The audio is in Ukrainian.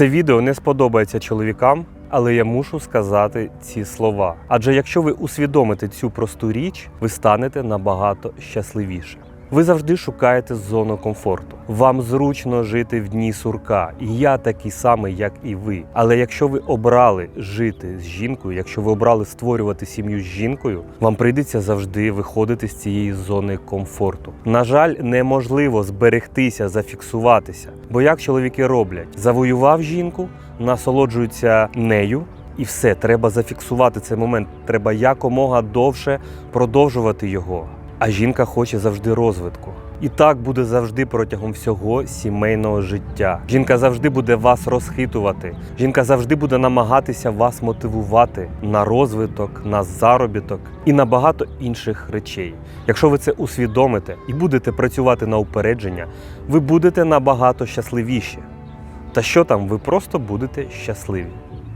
Це відео не сподобається чоловікам, але я мушу сказати ці слова. Адже якщо ви усвідомите цю просту річ, ви станете набагато щасливіше. Ви завжди шукаєте зону комфорту. Вам зручно жити в дні сурка, і я такий самий, як і ви. Але якщо ви обрали жити з жінкою, якщо ви обрали створювати сім'ю з жінкою, вам прийдеться завжди виходити з цієї зони комфорту. На жаль, неможливо зберегтися, зафіксуватися. Бо як чоловіки роблять, завоював жінку, насолоджуються нею. І все, треба зафіксувати цей момент. Треба якомога довше продовжувати його. А жінка хоче завжди розвитку. І так буде завжди протягом всього сімейного життя. Жінка завжди буде вас розхитувати. Жінка завжди буде намагатися вас мотивувати на розвиток, на заробіток і на багато інших речей. Якщо ви це усвідомите і будете працювати на упередження, ви будете набагато щасливіші. Та що там, ви просто будете щасливі.